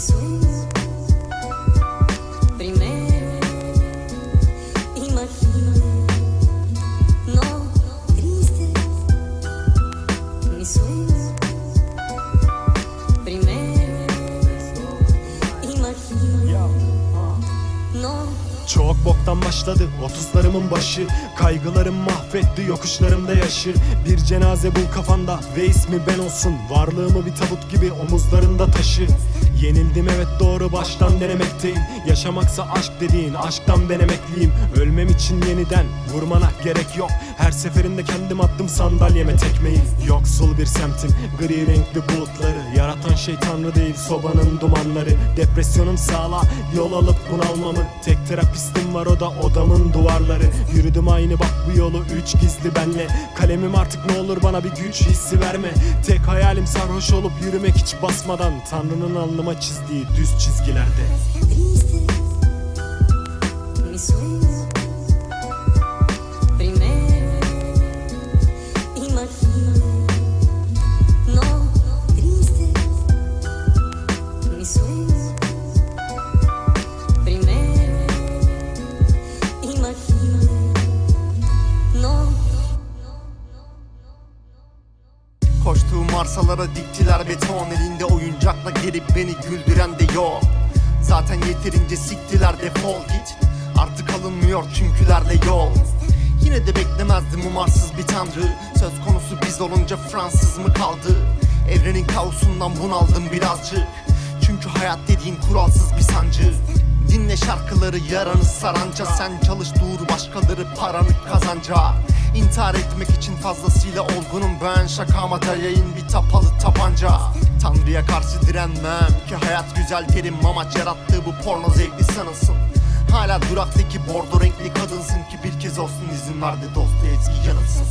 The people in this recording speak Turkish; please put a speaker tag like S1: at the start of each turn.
S1: sueño. Boktan başladı otuzlarımın başı. Kaygılarım mahvetti yokuşlarımda yaşı Bir cenaze bul kafanda ve ismi ben olsun. Varlığımı bir tabut gibi omuzlarında taşı. Yenildim evet doğru baştan denemekteyim. Yaşamaksa aşk dediğin aşktan ben emekliyim. Ölmem için yeniden vurmana gerek yok. Her seferinde kendim attım sandalyeme tekmeyi. Yoksul bir semtin gri renkli bulutları. Yaratan şey tanrı değil sobanın dumanları. Depresyonum sağla yol alıp bunalmamı. Tek terapistim var o da odamın duvarları. Yürüdüm aynı bak bu yolu üç gizli benle. Kalemim artık ne olur bana bir güç hissi verme. Tek hayalim sarhoş olup yürümek hiç basmadan. Tanrı'nın alnıma çizdiği düz çizgilerde
S2: Koştuğum arsalara diktiler beton. Elinde oyuncakla gelip beni güldüren de yok. Zaten yeterince siktiler defol git. Artık alınmıyor çünkülerle yol. Yine de beklemezdim umarsız bir tanrı. Söz konusu biz olunca Fransız mı kaldı? Evrenin kaosundan bunaldım birazcık. Çünkü hayat dediğin kuralsız bir sancı. Dinle şarkıları yaranı saranca. Sen çalış dur başkaları paranı kazanca İntihar etmek için fazlasıyla olgunum ben. Şakama dayayın bir tapalı tabanca. Tanrı'ya karşı direnmem ki hayat güzel derim Amaç yarattığı bu porno zevkli sanılsın. Hala duraktaki bordo renkli kadınsın ki bir kez olsun izin ver de Dostoyevski yanılsın